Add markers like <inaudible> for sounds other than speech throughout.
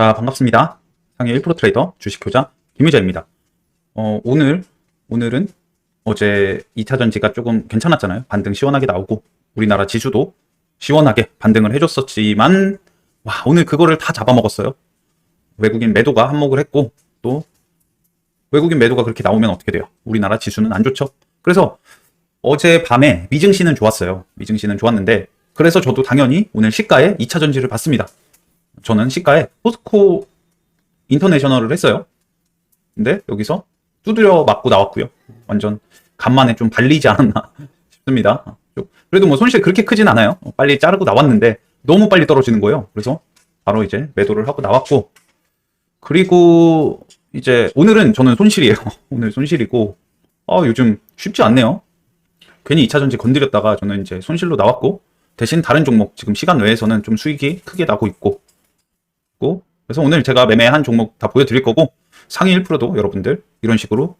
자, 반갑습니다. 상해 1% 트레이더 주식 효자 김유자입니다. 어, 오늘, 오늘은 어제 2차 전지가 조금 괜찮았잖아요. 반등 시원하게 나오고, 우리나라 지수도 시원하게 반등을 해줬었지만, 와, 오늘 그거를 다 잡아먹었어요. 외국인 매도가 한몫을 했고, 또, 외국인 매도가 그렇게 나오면 어떻게 돼요? 우리나라 지수는 안 좋죠? 그래서 어제 밤에 미증시는 좋았어요. 미증시는 좋았는데, 그래서 저도 당연히 오늘 시가에 2차 전지를 봤습니다. 저는 시가에 포스코 인터내셔널을 했어요. 근데 여기서 두드려 맞고 나왔고요. 완전 간만에 좀 발리지 않았나 <laughs> 싶습니다. 그래도 뭐 손실 그렇게 크진 않아요. 빨리 자르고 나왔는데 너무 빨리 떨어지는 거예요. 그래서 바로 이제 매도를 하고 나왔고 그리고 이제 오늘은 저는 손실이에요. <laughs> 오늘 손실이고 아 요즘 쉽지 않네요. 괜히 2차 전지 건드렸다가 저는 이제 손실로 나왔고 대신 다른 종목 지금 시간 외에서는 좀 수익이 크게 나고 있고 있고 그래서 오늘 제가 매매한 종목 다 보여드릴 거고 상위 1%도 여러분들 이런 식으로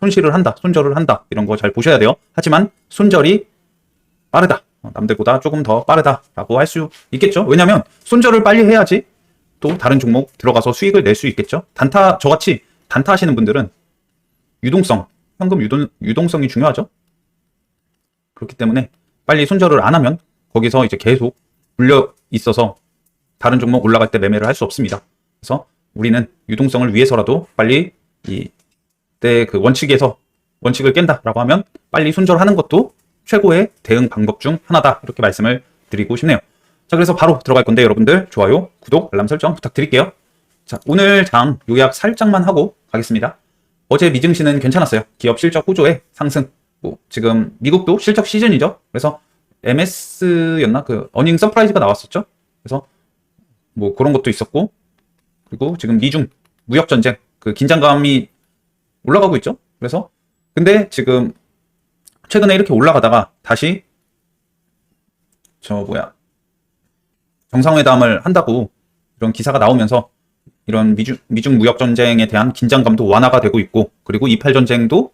손실을 한다, 손절을 한다 이런 거 잘 보셔야 돼요. 하지만 손절이 빠르다, 어, 남들보다 조금 더 빠르다라고 할 수 있겠죠. 왜냐하면 손절을 빨리 해야지 또 다른 종목 들어가서 수익을 낼 수 있겠죠. 단타 저같이 단타 하시는 분들은 유동성, 현금 유동, 유동성이 중요하죠. 그렇기 때문에 빨리 손절을 안 하면 거기서 이제 계속 물려 있어서 다른 종목 올라갈 때 매매를 할 수 없습니다. 그래서 우리는 유동성을 위해서라도 빨리 이때 그 원칙에서 원칙을 깬다라고 하면 빨리 손절하는 것도 최고의 대응 방법 중 하나다 이렇게 말씀을 드리고 싶네요. 자 그래서 바로 들어갈 건데 여러분들 좋아요, 구독, 알람 설정 부탁드릴게요. 자 오늘 장 요약 살짝만 하고 가겠습니다. 어제 미증시는 괜찮았어요. 기업 실적 호조의 상승. 뭐 지금 미국도 실적 시즌이죠. 그래서 MS였나 그 어닝 서프라이즈가 나왔었죠. 그래서 뭐 그런 것도 있었고 그리고 지금 미중 무역 전쟁 그 긴장감이 올라가고 있죠. 그래서 근데 지금 최근에 이렇게 올라가다가 다시 저 뭐야 정상회담을 한다고 이런 기사가 나오면서 이런 미중, 미중 무역 전쟁에 대한 긴장감도 완화가 되고 있고 그리고 이팔 전쟁도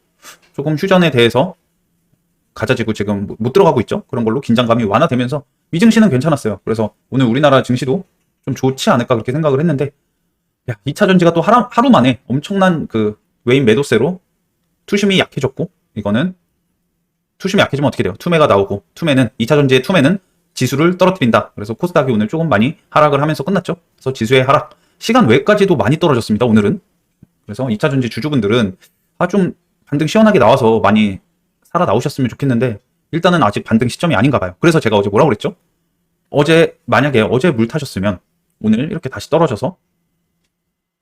조금 휴전에 대해서 가져지고 지금 못 들어가고 있죠. 그런 걸로 긴장감이 완화되면서 미증시는 괜찮았어요. 그래서 오늘 우리나라 증시도 좀 좋지 않을까 그렇게 생각을 했는데 야 2차 전지가 또 하루, 하루 만에 엄청난 그 외인 매도세로 투심이 약해졌고 이거는 투심이 약해지면 어떻게 돼요? 투매가 나오고 투매는 2차 전지의 투매는 지수를 떨어뜨린다. 그래서 코스닥이 오늘 조금 많이 하락을 하면서 끝났죠. 그래서 지수의 하락 시간 외까지도 많이 떨어졌습니다. 오늘은 그래서 2차 전지 주주분들은 아 좀 반등 시원하게 나와서 많이 살아 나오셨으면 좋겠는데 일단은 아직 반등 시점이 아닌가 봐요. 그래서 제가 어제 뭐라고 그랬죠? 어제 만약에 어제 물 타셨으면 오늘 이렇게 다시 떨어져서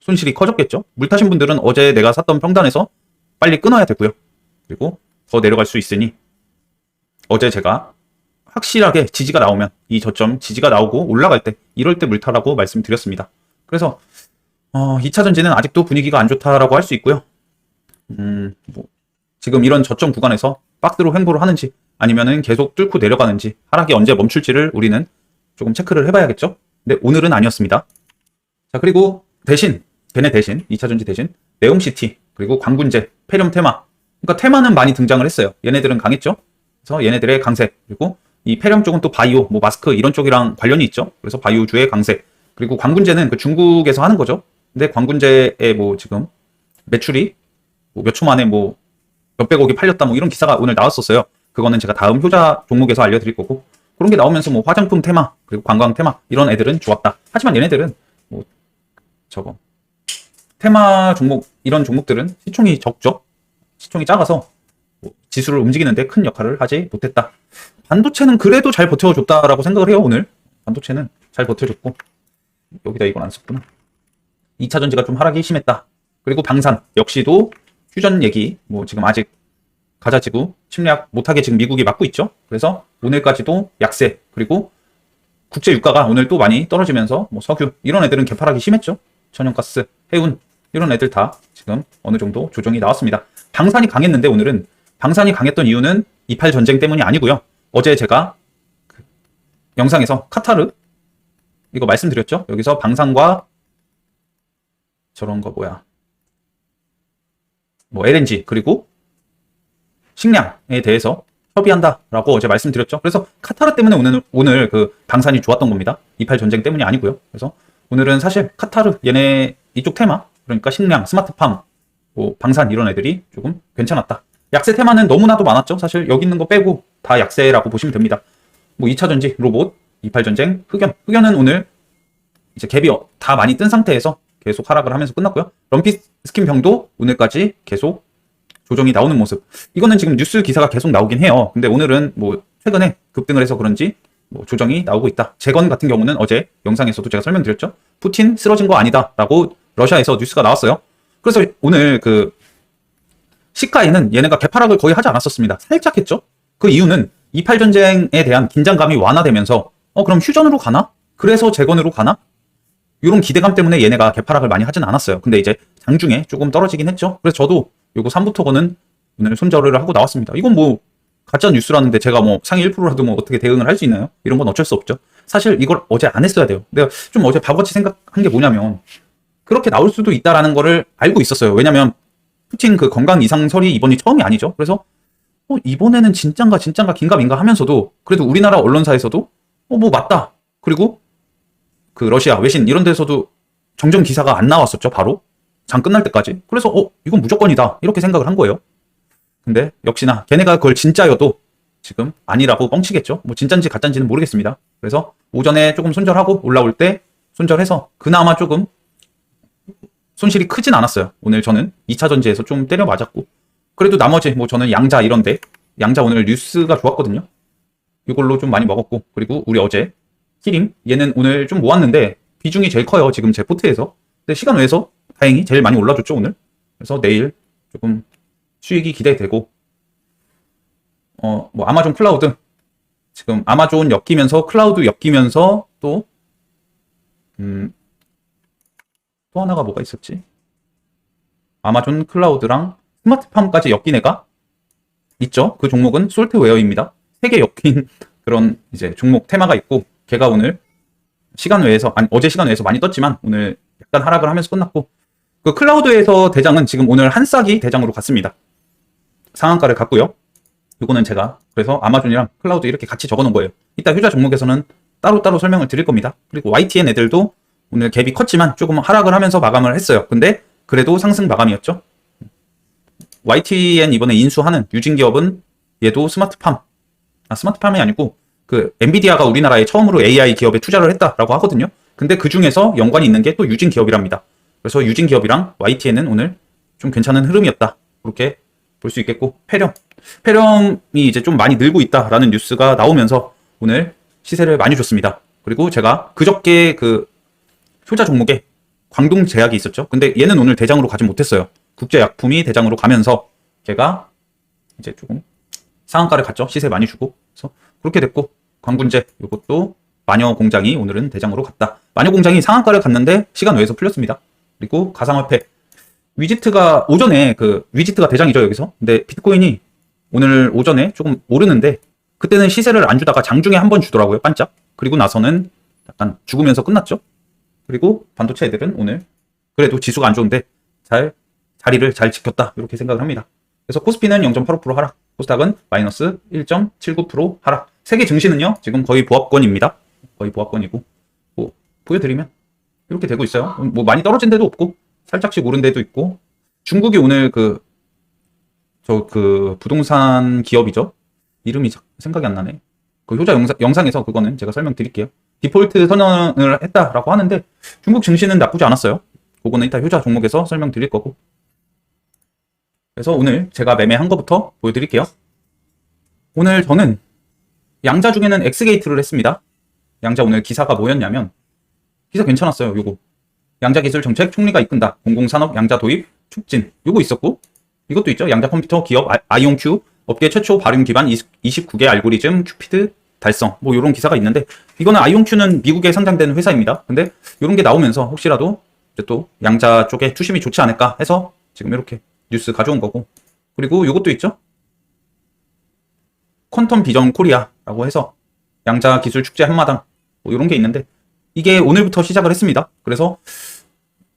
손실이 커졌겠죠. 물 타신 분들은 어제 내가 샀던 평단에서 빨리 끊어야 되고요. 그리고 더 내려갈 수 있으니 어제 제가 확실하게 지지가 나오면 이 저점 지지가 나오고 올라갈 때 이럴 때 물타라고 말씀드렸습니다. 그래서 어, 2차 전지는 아직도 분위기가 안 좋다라고 할 수 있고요. 음, 뭐 지금 이런 저점 구간에서 박스로 횡보를 하는지 아니면은 계속 뚫고 내려가는지 하락이 언제 멈출지를 우리는 조금 체크를 해봐야겠죠. 근데 오늘은 아니었습니다. 자 그리고 대신 걔네 대신 2차 전지 대신 네옴시티 그리고 광군제, 페렴 테마 그러니까 테마는 많이 등장을 했어요. 얘네들은 강했죠. 그래서 얘네들의 강세 그리고 이 페렴 쪽은 또 바이오, 뭐 마스크 이런 쪽이랑 관련이 있죠. 그래서 바이오주의 강세 그리고 광군제는 그 중국에서 하는 거죠. 근데 광군제의 뭐 지금 매출이 뭐 몇초 만에 뭐 몇백억이 팔렸다 뭐 이런 기사가 오늘 나왔었어요. 그거는 제가 다음 효자 종목에서 알려드릴 거고 그런 게 나오면서 뭐 화장품 테마 그리고 관광 테마 이런 애들은 좋았다. 하지만 얘네들은 뭐 저거 테마 종목 이런 종목들은 시총이 적죠. 시총이 작아서 뭐 지수를 움직이는데 큰 역할을 하지 못했다. 반도체는 그래도 잘 버텨줬다라고 생각을 해요 오늘. 반도체는 잘 버텨줬고 여기다 이건 안 썼구나. 2차 전지가 좀 하락이 심했다. 그리고 방산 역시도 휴전 얘기 뭐 지금 아직 가자 지구 침략 못하게 지금 미국이 막고 있죠. 그래서 오늘까지도 약세 그리고 국제 유가가 오늘 또 많이 떨어지면서 뭐 석유 이런 애들은 개파락이 심했죠. 천연가스, 해운 이런 애들 다 지금 어느 정도 조정이 나왔습니다. 방산이 강했는데 오늘은 방산이 강했던 이유는 이팔 전쟁 때문이 아니고요. 어제 제가 그 영상에서 카타르 이거 말씀드렸죠. 여기서 방산과 저런 거 뭐야 뭐 LNG 그리고 식량에 대해서 협의한다라고 어제 말씀드렸죠. 그래서 카타르 때문에 오늘 오늘 그 방산이 좋았던 겁니다. 이팔 전쟁 때문이 아니고요. 그래서 오늘은 사실 카타르 얘네 이쪽 테마 그러니까 식량, 스마트팜, 뭐 방산 이런 애들이 조금 괜찮았다. 약세 테마는 너무나도 많았죠. 사실 여기 있는 거 빼고 다 약세라고 보시면 됩니다. 뭐 2차 전지, 로봇, 28 전쟁, 흑연. 흑연은 오늘 이제 갭이 어- 다 많이 뜬 상태에서 계속 하락을 하면서 끝났고요. 럼피 스킨 병도 오늘까지 계속 조정이 나오는 모습. 이거는 지금 뉴스 기사가 계속 나오긴 해요. 근데 오늘은 뭐 최근에 급등을 해서 그런지 뭐 조정이 나오고 있다. 재건 같은 경우는 어제 영상에서도 제가 설명드렸죠. 푸틴 쓰러진 거 아니다라고 러시아에서 뉴스가 나왔어요. 그래서 오늘 그 시가에는 얘네가 개파락을 거의 하지 않았었습니다. 살짝 했죠. 그 이유는 28 전쟁에 대한 긴장감이 완화되면서 어 그럼 휴전으로 가나? 그래서 재건으로 가나? 이런 기대감 때문에 얘네가 개파락을 많이 하진 않았어요. 근데 이제 장중에 조금 떨어지긴 했죠. 그래서 저도 요거 3부터거는 오늘 손절을 하고 나왔습니다. 이건 뭐 가짜 뉴스라는데 제가 뭐 상위 1%라도 뭐 어떻게 대응을 할 수 있나요? 이런 건 어쩔 수 없죠. 사실 이걸 어제 안 했어야 돼요. 내가 좀 어제 바보같이 생각한 게 뭐냐면 그렇게 나올 수도 있다라는 거를 알고 있었어요. 왜냐면 푸틴 그 건강 이상설이 이번이 처음이 아니죠. 그래서 어, 이번에는 진짠가 진짠가 긴가민가 하면서도 그래도 우리나라 언론사에서도 어 뭐 맞다. 그리고 그 러시아 외신 이런 데서도 정정 기사가 안 나왔었죠. 바로 장 끝날 때까지. 그래서 어 이건 무조건이다 이렇게 생각을 한 거예요. 근데 역시나 걔네가 그걸 진짜여도 지금 아니라고 뻥치겠죠. 뭐 진짠지 가짠지는 모르겠습니다. 그래서 오전에 조금 손절하고 올라올 때 손절해서 그나마 조금 손실이 크진 않았어요. 오늘 저는 2차 전지에서 좀 때려 맞았고 그래도 나머지 뭐 저는 양자 이런데 양자 오늘 뉴스가 좋았거든요. 이걸로 좀 많이 먹었고 그리고 우리 어제 키링 얘는 오늘 좀 모았는데 비중이 제일 커요. 지금 제 포트에서. 근데 시간 외에서 다행히 제일 많이 올라줬죠 오늘. 그래서 내일 조금 수익이 기대되고 어 뭐 아마존 클라우드 지금 아마존 엮이면서 클라우드 엮이면서 또 음, 또 하나가 뭐가 있었지? 아마존 클라우드랑 스마트팜까지 엮인 애가 있죠. 그 종목은 솔트웨어입니다. 세개 엮인 그런 이제 종목 테마가 있고 걔가 오늘 시간 외에서 아니 어제 시간 외에서 많이 떴지만 오늘 약간 하락을 하면서 끝났고 그 클라우드에서 대장은 지금 오늘 한 싹이 대장으로 갔습니다. 상한가를 갔고요. 이거는 제가 그래서 아마존이랑 클라우드 이렇게 같이 적어 놓은 거예요. 이따 휴자 종목에서는 따로따로 설명을 드릴 겁니다. 그리고 YTN 애들도 오늘 갭이 컸지만 조금 하락을 하면서 마감을 했어요. 근데 그래도 상승 마감이었죠. YTN 이번에 인수하는 유진 기업은 얘도 스마트팜. 아, 스마트팜이 아니고 그 엔비디아가 우리나라에 처음으로 AI 기업에 투자를 했다라고 하거든요. 근데 그 중에서 연관이 있는 게 또 유진 기업이랍니다. 그래서 유진 기업이랑 YTN은 오늘 좀 괜찮은 흐름이었다. 그렇게 볼 수 있겠고 페렴. 페렴이 이제 좀 많이 늘고 있다라는 뉴스가 나오면서 오늘 시세를 많이 줬습니다. 그리고 제가 그저께 그 효자 종목에 광동 제약이 있었죠. 근데 얘는 오늘 대장으로 가지 못했어요. 국제약품이 대장으로 가면서 걔가 이제 조금 상한가를 갔죠. 시세 많이 주고. 그래서 그렇게 됐고 광군제 이것도 마녀 공장이 오늘은 대장으로 갔다. 마녀 공장이 상한가를 갔는데 시간 외에서 풀렸습니다. 그리고 가상화폐 위지트가 오전에 그 위지트가 대장이죠 여기서. 근데 비트코인이 오늘 오전에 조금 오르는데 그때는 시세를 안 주다가 장중에 한 번 주더라고요 반짝. 그리고 나서는 약간 죽으면서 끝났죠. 그리고 반도체 애들은 오늘 그래도 지수가 안 좋은데 잘 자리를 잘 지켰다 이렇게 생각을 합니다. 그래서 코스피는 0.85% 하락, 코스닥은 마이너스 1.79% 하락. 세계 증시는요 지금 거의 보합권입니다. 거의 보합권이고 뭐 보여드리면 이렇게 되고 있어요. 뭐 많이 떨어진 데도 없고 살짝씩 오른 데도 있고 중국이 오늘 그 저그 부동산 기업이죠. 이름이 자- 생각이 안 나네. 그 효자 영상, 영상에서 그거는 제가 설명드릴게요. 디폴트 선언을 했다라고 하는데 중국 증시는 나쁘지 않았어요. 그거는 이따 효자 종목에서 설명드릴 거고. 그래서 오늘 제가 매매한 거부터 보여드릴게요. 오늘 저는 양자 중에는 X게이트를 했습니다. 양자 오늘 기사가 뭐였냐면 기사 괜찮았어요. 요거 양자 기술 정책 총리가 이끈다. 공공산업 양자 도입 촉진 요거 있었고 이것도 있죠. 양자 컴퓨터 기업 아- 아이온큐 업계 최초 발음 기반 29개 알고리즘 큐피드 달성 뭐 이런 기사가 있는데 이거는 아이온큐는 미국에 상장되는 회사입니다. 근데 이런 게 나오면서 혹시라도 이제 또 양자 쪽에 투심이 좋지 않을까 해서 지금 이렇게 뉴스 가져온 거고 그리고 이것도 있죠. 퀀텀 비전 코리아 라고 해서 양자 기술 축제 한마당 뭐 이런 게 있는데 이게 오늘부터 시작을 했습니다. 그래서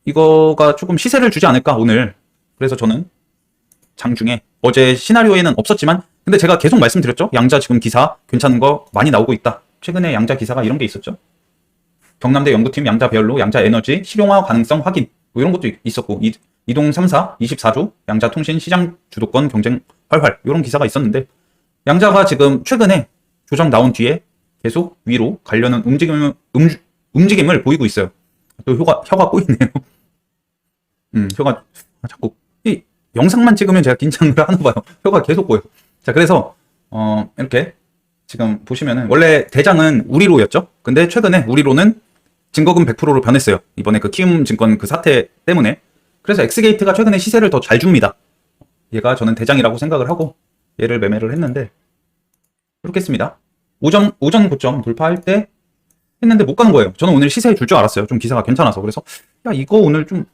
이거가 조금 시세를 주지 않을까 오늘. 그래서 저는 장중에 어제 시나리오에는 없었지만 근데 제가 계속 말씀드렸죠. 양자 지금 기사 괜찮은 거 많이 나오고 있다. 최근에 양자 기사가 이런 게 있었죠. 경남대 연구팀 양자 배열로 양자 에너지 실용화 가능성 확인 뭐 이런 것도 있- 있었고 이, 이동 3사 24조 양자 통신 시장 주도권 경쟁 활활 이런 기사가 있었는데 양자가 지금 최근에 조정 나온 뒤에 계속 위로 가려는 움직임을 음, 움직임을 보이고 있어요. 또 혀가 혀가 꼬이네요. <laughs> 음 혀가 아, 자꾸 이 영상만 찍으면 제가 긴장을 하나 봐요. <laughs> 혀가 계속 꼬여. 자 그래서 어 이렇게 지금 보시면은 원래 대장은 우리로였죠. 근데 최근에 우리로는 증거금 100%로 변했어요. 이번에 그 키움 증권 그 사태 때문에. 그래서 엑스게이트가 최근에 시세를 더 잘 줍니다. 얘가 저는 대장이라고 생각을 하고 얘를 매매를 했는데 이렇게 했습니다. 오전 오전 고점 돌파할 때 했는데 못 가는 거예요. 저는 오늘 시세 줄 줄 알았어요. 좀 기사가 괜찮아서 그래서 야 이거 오늘 좀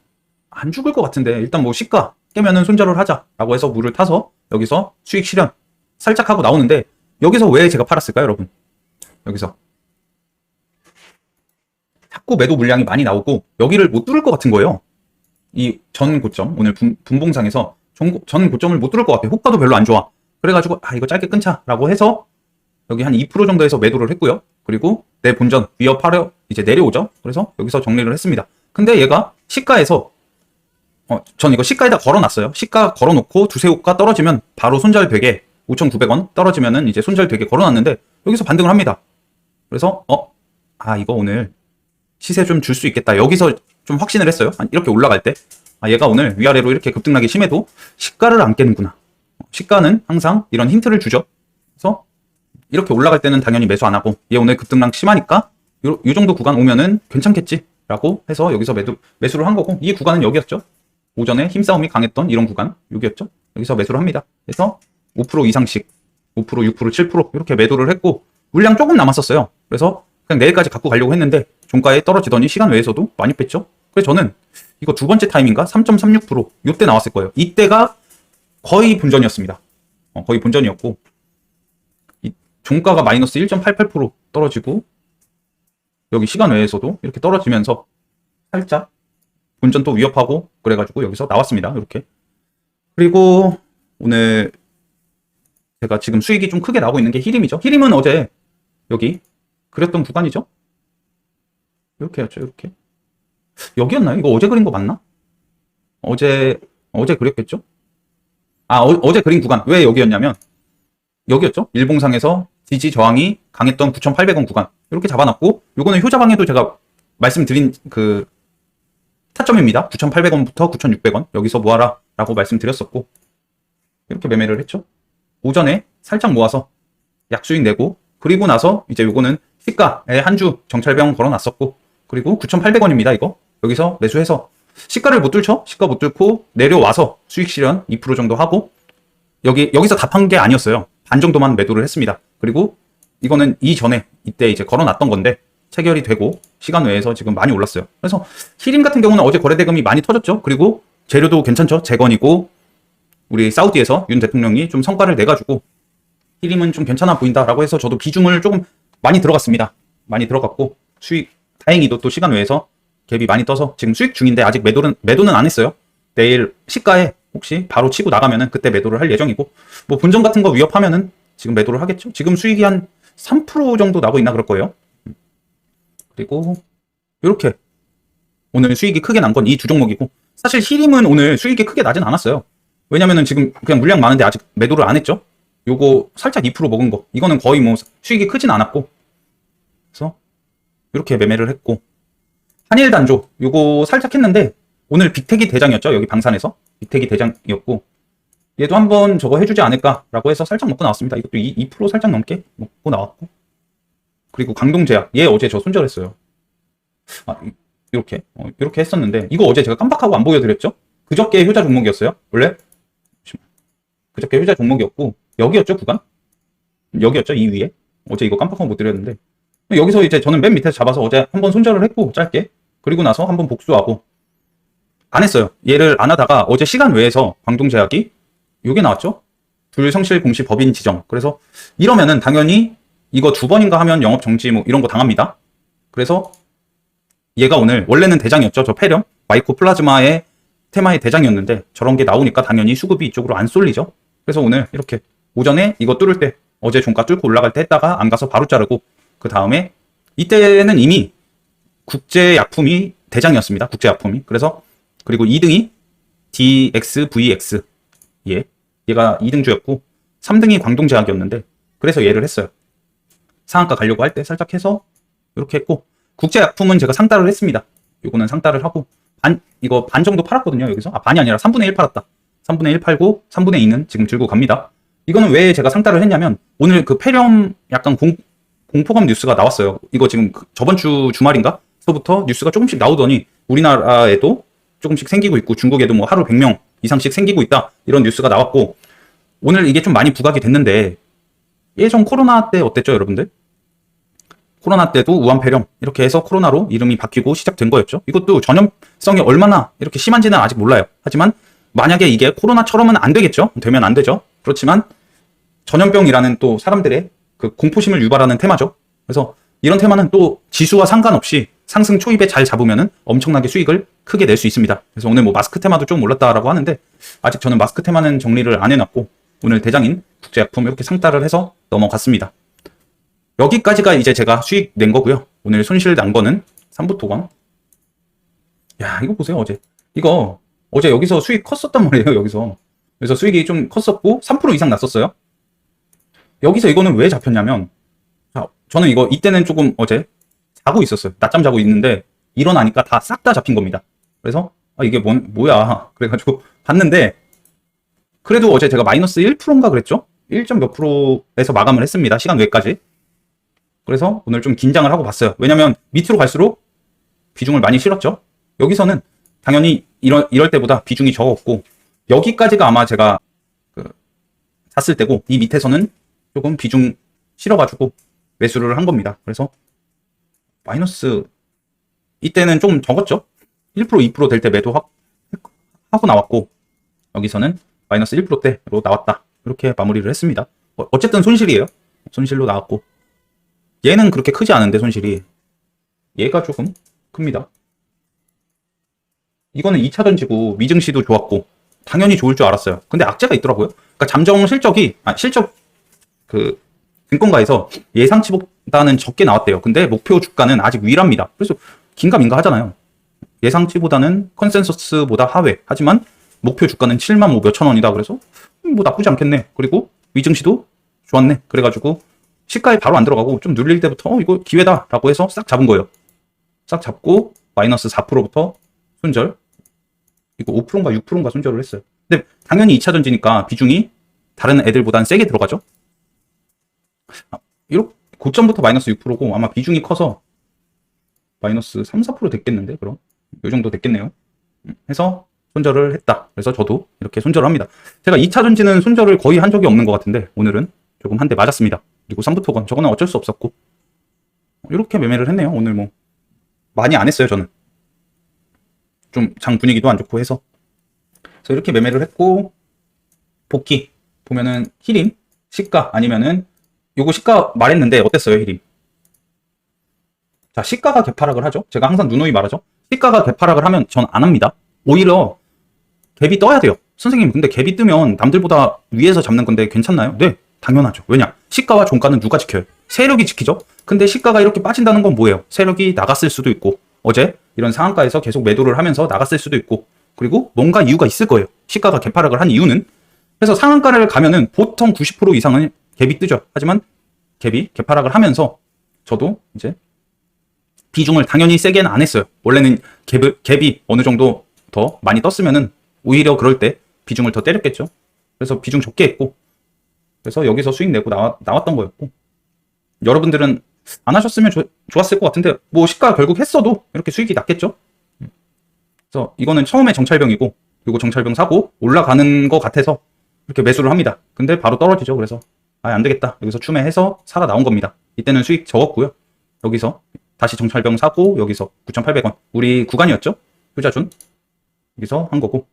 안 죽을 것 같은데 일단 뭐 시가 깨면은 손절을 하자 라고 해서 물을 타서 여기서 수익 실현 살짝 하고 나오는데 여기서 왜 제가 팔았을까요, 여러분? 여기서 자꾸 매도 물량이 많이 나오고 여기를 못 뚫을 것 같은 거예요. 이 전 고점 오늘 분, 분봉상에서 전, 고- 전 고점을 못 뚫을 것 같아요. 호가도 별로 안 좋아. 그래가지고 아 이거 짧게 끊자 라고 해서 여기 한 2% 정도에서 매도를 했고요. 그리고 내 본전 위협하려 이제 내려오죠. 그래서 여기서 정리를 했습니다. 근데 얘가 시가에서 어, 전 이거 시가에다 걸어놨어요. 시가 걸어놓고 두세 호가 떨어지면 바로 손절 되게 5,900원 떨어지면은 이제 손절 되게 걸어놨는데 여기서 반등을 합니다. 그래서 어, 아 이거 오늘 시세 좀 줄 수 있겠다. 여기서 좀 확신을 했어요. 이렇게 올라갈 때. 아, 얘가 오늘 위아래로 이렇게 급등나기 심해도 시가를 안 깨는구나. 시가는 항상 이런 힌트를 주죠. 그래서 이렇게 올라갈 때는 당연히 매수 안 하고 얘 오늘 급등랑 심하니까 요, 요 정도 구간 오면은 괜찮겠지 라고 해서 여기서 매도 매수를 한 거고 이 구간은 여기였죠. 오전에 힘싸움이 강했던 이런 구간 여기였죠. 여기서 매수를 합니다. 그래서 5% 이상씩 5%, 6%, 7% 이렇게 매도를 했고 물량 조금 남았었어요. 그래서 그냥 내일까지 갖고 가려고 했는데 종가에 떨어지더니 시간 외에서도 많이 뺐죠. 그래서 저는 이거 두 번째 타임인가 3.36% 이때 나왔을 거예요. 이때가 거의 본전이었습니다. 어, 거의 본전이었고 이 종가가 마이너스 1.88% 떨어지고 여기 시간 외에서도 이렇게 떨어지면서 살짝 또 위협하고 그래가지고 여기서 나왔습니다. 이렇게 그리고 오늘 제가 지금 수익이 좀 크게 나오고 있는 게 히림이죠. 히림은 어제 여기 그렸던 구간이죠. 이렇게였죠. 이렇게 여기였나요? 이거 어제 그린 거 맞나? 어제 어제 그렸겠죠? 아 어, 제 그린 구간 왜 여기였냐면 여기였죠. 일봉상에서 지지 저항이 강했던 9,800원 구간 이렇게 잡아놨고 요거는 효자방에도 제가 말씀드린 그 타점입니다. 9,800원부터 9,600원 여기서 모아라 라고 말씀드렸었고 이렇게 매매를 했죠. 오전에 살짝 모아서 약수익 내고 그리고 나서 이제 요거는 시가에 한 주 정찰병 걸어놨었고 그리고 9,800원입니다. 이거 여기서 매수해서 시가를 못 뚫죠? 시가 못 뚫고 내려와서 수익 실현 2% 정도 하고 여기 여기서 답한 게 아니었어요. 반 정도만 매도를 했습니다. 그리고 이거는 이전에 이때 이제 걸어놨던 건데 체결이 되고 시간 외에서 지금 많이 올랐어요. 그래서 히림 같은 경우는 어제 거래 대금이 많이 터졌죠. 그리고 재료도 괜찮죠. 재건이고 우리 사우디에서 윤 대통령이 좀 성과를 내가지고 히림은 좀 괜찮아 보인다라고 해서 저도 비중을 조금 많이 들어갔습니다. 많이 들어갔고 수익 다행히도 또 시간 외에서 갭이 많이 떠서 지금 수익 중인데 아직 매도는 매도는 안 했어요. 내일 시가에 혹시 바로 치고 나가면은 그때 매도를 할 예정이고 뭐 본전 같은 거 위협하면은 지금 매도를 하겠죠. 지금 수익이 한 3% 정도 나고 있나 그럴 거예요. 그리고 이렇게 오늘 수익이 크게 난 건 이 두 종목이고 사실 히림은 오늘 수익이 크게 나진 않았어요. 왜냐면은 지금 그냥 물량 많은데 아직 매도를 안 했죠. 요거 살짝 2% 먹은 거 이거는 거의 뭐 수익이 크진 않았고 그래서 이렇게 매매를 했고 한일 단조 요거 살짝 했는데 오늘 빅텍이 대장이었죠 여기 방산에서 빅텍이 대장이었고 얘도 한번 저거 해주지 않을까라고 해서 살짝 먹고 나왔습니다. 이것도 2, 2% 살짝 넘게 먹고 나왔고. 그리고 강동제약. 얘 어제 저 손절했어요. 아 이- 이렇게. 어, 이렇게 했었는데 이거 어제 제가 깜빡하고 안 보여드렸죠? 그저께 효자 종목이었어요? 원래? 그저께 효자 종목이었고 여기였죠 구간? 여기였죠 이 위에? 어제 이거 깜빡하고 못 드렸는데. 여기서 이제 저는 맨 밑에서 잡아서 어제 한번 손절을 했고 짧게. 그리고 나서 한번 복수하고. 안 했어요. 얘를 안 하다가 어제 시간 외에서 광동제약이 요게 나왔죠 불성실 공시 법인 지정 그래서 이러면은 당연히 이거 두 번인가 하면 영업 정지 뭐 이런 거 당합니다 그래서 얘가 오늘 원래는 대장이었죠 저 폐렴 마이코 플라즈마의 테마의 대장이었는데 저런 게 나오니까 당연히 수급이 이쪽으로 안 쏠리죠 그래서 오늘 이렇게 오전에 이거 뚫을 때 어제 종가 뚫고 올라갈 때 했다가 안 가서 바로 자르고 그 다음에 이때는 이미 국제약품이 대장이었습니다. 국제약품이. 그래서 그리고 2등이 DXVX. 예. 얘가 2등주였고 3등이 광동제약이었는데 그래서 얘를 했어요. 상한가 가려고 할 때 살짝 해서 이렇게 했고 국제약품은 제가 상따를 했습니다. 요거는 상따를 하고 반 이거 반 정도 팔았거든요. 여기서 아 반이 아니라 3분의 1 팔았다. 3분의 1 팔고 3분의 2는 지금 들고 갑니다. 이거는 왜 제가 상따를 했냐면 오늘 그 폐렴 약간 공, 공포감 뉴스가 나왔어요. 이거 지금 그 저번 주 주말인가?서부터 뉴스가 조금씩 나오더니 우리나라에도 조금씩 생기고 있고 중국에도 뭐 하루 100명 이상씩 생기고 있다. 이런 뉴스가 나왔고 오늘 이게 좀 많이 부각이 됐는데 예전 코로나 때 어땠죠, 여러분들? 코로나 때도 우한 폐렴 이렇게 해서 코로나로 이름이 바뀌고 시작된 거였죠. 이것도 전염성이 얼마나 이렇게 심한지는 아직 몰라요. 하지만 만약에 이게 코로나처럼은 안 되겠죠. 되면 안 되죠. 그렇지만 전염병이라는 또 사람들의 그 공포심을 유발하는 테마죠. 그래서 이런 테마는 또 지수와 상관없이 상승 초입에 잘 잡으면은 엄청나게 수익을 크게 낼 수 있습니다. 그래서 오늘 뭐 마스크 테마도 좀 올랐다라고 하는데 아직 저는 마스크 테마는 정리를 안 해놨고 오늘 대장인 국제약품 이렇게 상따를 해서 넘어갔습니다. 여기까지가 이제 제가 수익 낸 거고요. 오늘 손실 난 거는 삼부토건. 야, 이거 보세요, 어제. 이거 어제 여기서 수익 컸었단 말이에요, 여기서. 그래서 수익이 좀 컸었고 3% 이상 났었어요. 여기서 이거는 왜 잡혔냐면 자, 저는 이거 이때는 조금 어제 자고 있었어요. 낮잠 자고 있는데 일어나니까 다 싹 다 잡힌 겁니다. 그래서 아, 이게 뭔 뭐야. <laughs> 그래가지고 봤는데 그래도 어제 제가 마이너스 1%인가 그랬죠? 1점 몇 프로에서 마감을 했습니다. 시간 외까지. 그래서 오늘 좀 긴장을 하고 봤어요. 왜냐면 밑으로 갈수록 비중을 많이 실었죠. 여기서는 당연히 이럴, 이럴 때보다 비중이 적었고 여기까지가 아마 제가 그 샀을 때고 이 밑에서는 조금 비중 실어가지고 매수를 한 겁니다. 그래서 마이너스 이때는 조금 적었죠. 1% 2%될 때 매도하고 나왔고 여기서는 마이너스 1%대로 나왔다. 이렇게 마무리를 했습니다. 어, 어쨌든 손실이에요. 손실로 나왔고 얘는 그렇게 크지 않은데 손실이 얘가 조금 큽니다. 이거는 2차 전지고 미증시도 좋았고 당연히 좋을 줄 알았어요. 근데 악재가 있더라고요. 그러니까 잠정 실적이 아 실적 그 증권가에서 예상치보 다는 적게 나왔대요. 근데 목표 주가는 아직 위랍니다. 그래서 긴가민가 하잖아요. 예상치보다는 컨센서스보다 하회. 하지만 목표 주가는 7만 뭐 몇천 원이다. 그래서 음, 뭐 나쁘지 않겠네. 그리고 위증시도 좋았네. 그래가지고 시가에 바로 안 들어가고 좀 눌릴 때부터 어, 이거 기회다 라고 해서 싹 잡은 거예요. 싹 잡고 마이너스 4%부터 손절. 이거 5%인가 6%인가 손절을 했어요. 근데 당연히 2차 전지니까 비중이 다른 애들보다는 세게 들어가죠. 아, 이렇게 고점부터 마이너스 6%고 아마 비중이 커서 마이너스 3, 4% 됐겠는데 그럼 이 정도 됐겠네요. 음, 해서 손절을 했다. 그래서 저도 이렇게 손절을 합니다. 제가 2차 전지는 손절을 거의 한 적이 없는 것 같은데 오늘은 조금 한 대 맞았습니다. 그리고 3부 토건 저거는 어쩔 수 없었고 이렇게 매매를 했네요. 오늘 뭐 많이 안 했어요. 저는 좀 장 분위기도 안 좋고 해서 그래서 이렇게 매매를 했고 복귀 보면은 히림 시가 아니면은 요거 시가 말했는데 어땠어요 히림? 자 시가가 개파락을 하죠. 제가 항상 누누이 말하죠. 시가가 개파락을 하면 전 안 합니다. 오히려 갭이 떠야 돼요. 선생님 근데 갭이 뜨면 남들보다 위에서 잡는 건데 괜찮나요? 네 당연하죠. 왜냐 시가와 종가는 누가 지켜요? 세력이 지키죠. 근데 시가가 이렇게 빠진다는 건 뭐예요? 세력이 나갔을 수도 있고 어제 이런 상한가에서 계속 매도를 하면서 나갔을 수도 있고 그리고 뭔가 이유가 있을 거예요. 시가가 개파락을 한 이유는 그래서 상한가를 가면은 보통 90% 이상은 갭이 뜨죠. 하지만 갭이 개파락을 하면서 저도 이제 비중을 당연히 세게는 안 했어요. 원래는 갭, 갭이 어느 정도 더 많이 떴으면은 오히려 그럴 때 비중을 더 때렸겠죠. 그래서 비중 적게 했고 그래서 여기서 수익 내고 나왔, 나왔던 거였고 여러분들은 안 하셨으면 조, 좋았을 것 같은데 뭐 시가 결국 했어도 이렇게 수익이 났겠죠. 그래서 이거는 처음에 정찰병이고 그리고 정찰병 사고 올라가는 것 같아서 이렇게 매수를 합니다. 근데 바로 떨어지죠. 그래서 아, 안 되겠다. 여기서 추매해서 살아 나온 겁니다. 이때는 수익 적었고요. 여기서 다시 정찰병 사고 여기서 9,800원. 우리 구간이었죠? 효자준. 여기서 한 거고.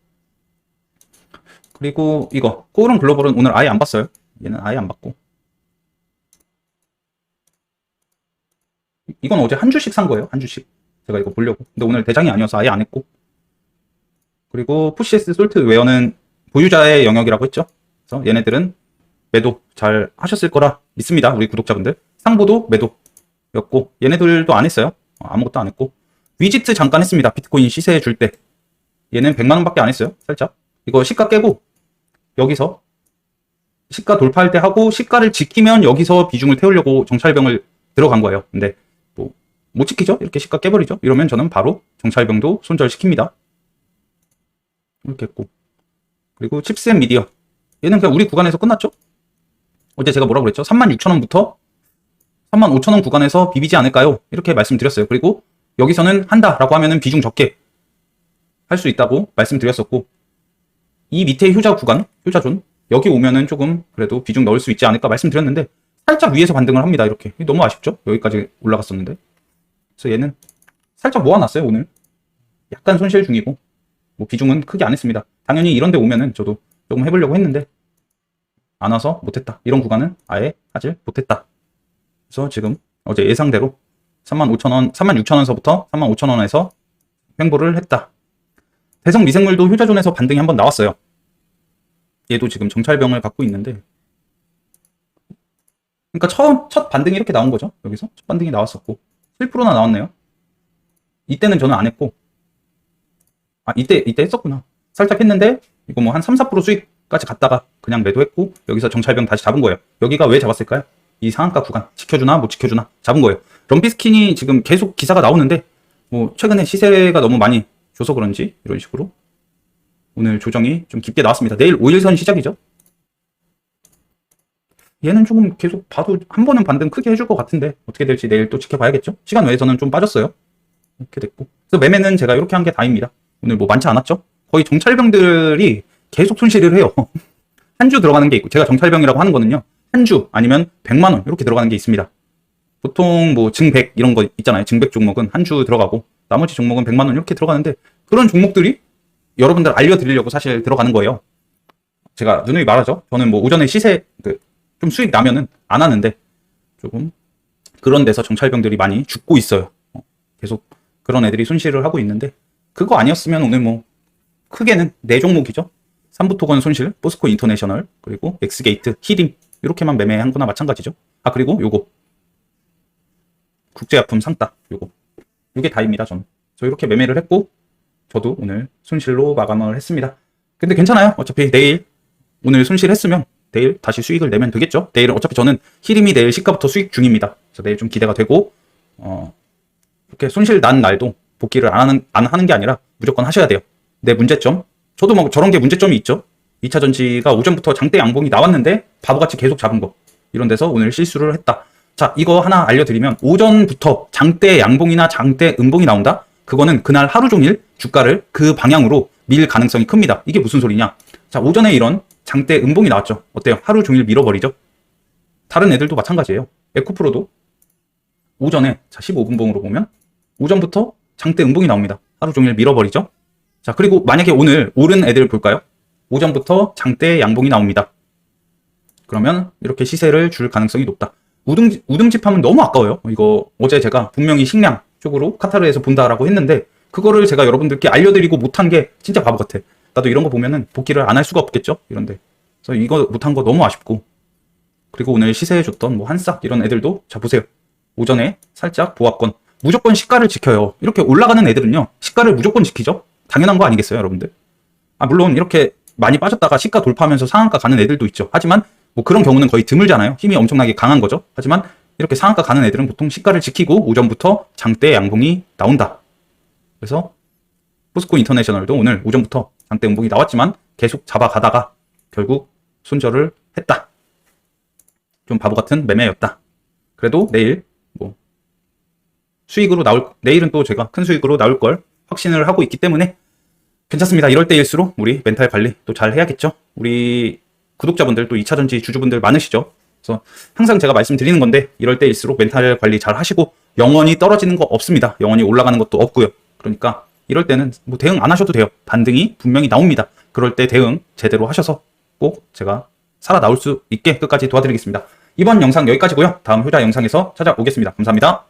그리고 이거 코오롱 글로벌은 오늘 아예 안 봤어요. 얘는 아예 안 봤고. 이건 어제 한 주씩 산 거예요. 한 주씩. 제가 이거 보려고. 근데 오늘 대장이 아니어서 아예 안 했고. 그리고 푸시에스 솔트 웨어는 보유자의 영역이라고 했죠. 그래서 얘네들은 매도 잘 하셨을 거라 믿습니다. 우리 구독자분들. 상보도 매도였고 얘네들도 안 했어요. 어, 아무것도 안 했고 위지트 잠깐 했습니다. 비트코인 시세 줄 때. 얘는 100만 원밖에 안 했어요. 살짝. 이거 시가 깨고 여기서 시가 돌파할 때 하고 시가를 지키면 여기서 비중을 태우려고 정찰병을 들어간 거예요. 근데 뭐 못 지키죠? 이렇게 시가 깨버리죠? 이러면 저는 바로 정찰병도 손절시킵니다. 이렇게 했고 그리고 칩스 앤 미디어 얘는 그냥 우리 구간에서 끝났죠? 어제 제가 뭐라고 그랬죠? 36,000원부터 35,000원 구간에서 비비지 않을까요? 이렇게 말씀드렸어요. 그리고 여기서는 한다라고 하면은 비중 적게 할 수 있다고 말씀드렸었고 이 밑에 효자 구간, 효자존 여기 오면은 조금 그래도 비중 넣을 수 있지 않을까 말씀드렸는데 살짝 위에서 반등을 합니다. 이렇게 너무 아쉽죠? 여기까지 올라갔었는데 그래서 얘는 살짝 모아놨어요 오늘 약간 손실 중이고 뭐 비중은 크게 안 했습니다. 당연히 이런 데 오면은 저도 조금 해보려고 했는데 안 와서 못했다. 이런 구간은 아예 하질 못했다. 그래서 지금 어제 예상대로 35,000원, 36,000원서부터 35,000원에서 횡보를 했다. 대성 미생물도 효자존에서 반등이 한번 나왔어요. 얘도 지금 정찰병을 갖고 있는데 그러니까 처음 첫 반등이 이렇게 나온 거죠. 여기서 첫 반등이 나왔었고 7%나 나왔네요. 이때는 저는 안 했고 아 이때 이때 했었구나. 살짝 했는데 이거 뭐 한 3, 4% 수익 까지 갔다가 그냥 매도했고 여기서 정찰병 다시 잡은 거예요. 여기가 왜 잡았을까요? 이 상한가 구간 지켜주나 못 지켜주나 잡은 거예요. 럼피스킨이 지금 계속 기사가 나오는데 뭐 최근에 시세가 너무 많이 줘서 그런지 이런 식으로 오늘 조정이 좀 깊게 나왔습니다. 내일 5일선 시작이죠. 얘는 조금 계속 봐도 한 번은 반등 크게 해줄 것 같은데 어떻게 될지 내일 또 지켜봐야겠죠. 시간 외에서는 좀 빠졌어요. 이렇게 됐고 그래서 매매는 제가 이렇게 한 게 다입니다. 오늘 뭐 많지 않았죠? 거의 정찰병들이 계속 손실을 해요. <laughs> 한 주 들어가는 게 있고 제가 정찰병이라고 하는 거는요. 한 주 아니면 100만 원 이렇게 들어가는 게 있습니다. 보통 뭐 증백 이런 거 있잖아요. 증백 종목은 한 주 들어가고 나머지 종목은 100만 원 이렇게 들어가는데 그런 종목들이 여러분들 알려드리려고 사실 들어가는 거예요. 제가 누누이 말하죠. 저는 뭐 오전에 시세 그 좀 수익 나면은 안 하는데 조금 그런 데서 정찰병들이 많이 죽고 있어요. 어, 계속 그런 애들이 손실을 하고 있는데 그거 아니었으면 오늘 뭐 크게는 네 종목이죠. 삼부토건 손실, 포스코 인터내셔널, 그리고 엑스게이트, 히림 이렇게만 매매한 거나 마찬가지죠. 아 그리고 요거 국제약품 상따 요거 이게 다입니다. 저는 저 이렇게 매매를 했고 저도 오늘 손실로 마감을 했습니다. 근데 괜찮아요. 어차피 내일 오늘 손실했으면 내일 다시 수익을 내면 되겠죠. 내일은 어차피 저는 히림이 내일 시가부터 수익 중입니다. 그래서 내일 좀 기대가 되고 어 이렇게 손실 난 날도 복귀를 안 하는 안 하는 게 아니라 무조건 하셔야 돼요. 내 문제점 저도 뭐 저런 게 문제점이 있죠. 2차 전지가 오전부터 장대 양봉이 나왔는데 바보같이 계속 잡은 거 이런 데서 오늘 실수를 했다. 자 이거 하나 알려드리면 오전부터 장대 양봉이나 장대 음봉이 나온다. 그거는 그날 하루 종일 주가를 그 방향으로 밀 가능성이 큽니다. 이게 무슨 소리냐? 자 오전에 이런 장대 음봉이 나왔죠. 어때요? 하루 종일 밀어버리죠. 다른 애들도 마찬가지예요. 에코프로도 오전에 자 15분봉으로 보면 오전부터 장대 음봉이 나옵니다. 하루 종일 밀어버리죠. 자 그리고 만약에 오늘 오른 애들 볼까요? 오전부터 장대 양봉이 나옵니다. 그러면 이렇게 시세를 줄 가능성이 높다. 우등, 우등집하면 너무 아까워요. 이거 어제 제가 분명히 식량 쪽으로 카타르에서 본다라고 했는데 그거를 제가 여러분들께 알려드리고 못한 게 진짜 바보 같아. 나도 이런 거 보면은 복귀를 안 할 수가 없겠죠? 이런데. 그래서 이거 못한 거 너무 아쉽고. 그리고 오늘 시세해줬던 뭐 한싹 이런 애들도 자 보세요. 오전에 살짝 보았건 무조건 시가를 지켜요. 이렇게 올라가는 애들은요. 시가를 무조건 지키죠? 당연한 거 아니겠어요, 여러분들? 아, 물론 이렇게 많이 빠졌다가 시가 돌파하면서 상한가 가는 애들도 있죠. 하지만 뭐 그런 경우는 거의 드물잖아요. 힘이 엄청나게 강한 거죠. 하지만 이렇게 상한가 가는 애들은 보통 시가를 지키고 오전부터 장대 양봉이 나온다. 그래서 포스코 인터내셔널도 오늘 오전부터 장대 음봉이 나왔지만 계속 잡아가다가 결국 손절을 했다. 좀 바보 같은 매매였다. 그래도 내일 뭐 수익으로 나올 내일은 또 제가 큰 수익으로 나올 걸 확신을 하고 있기 때문에 괜찮습니다. 이럴 때일수록 우리 멘탈 관리 또 잘 해야겠죠. 우리 구독자분들 또 2차전지 주주분들 많으시죠. 그래서 항상 제가 말씀드리는 건데 이럴 때일수록 멘탈 관리 잘 하시고 영원히 떨어지는 거 없습니다. 영원히 올라가는 것도 없고요. 그러니까 이럴 때는 뭐 대응 안 하셔도 돼요. 반등이 분명히 나옵니다. 그럴 때 대응 제대로 하셔서 꼭 제가 살아나올 수 있게 끝까지 도와드리겠습니다. 이번 영상 여기까지고요. 다음 효자 영상에서 찾아오겠습니다. 감사합니다.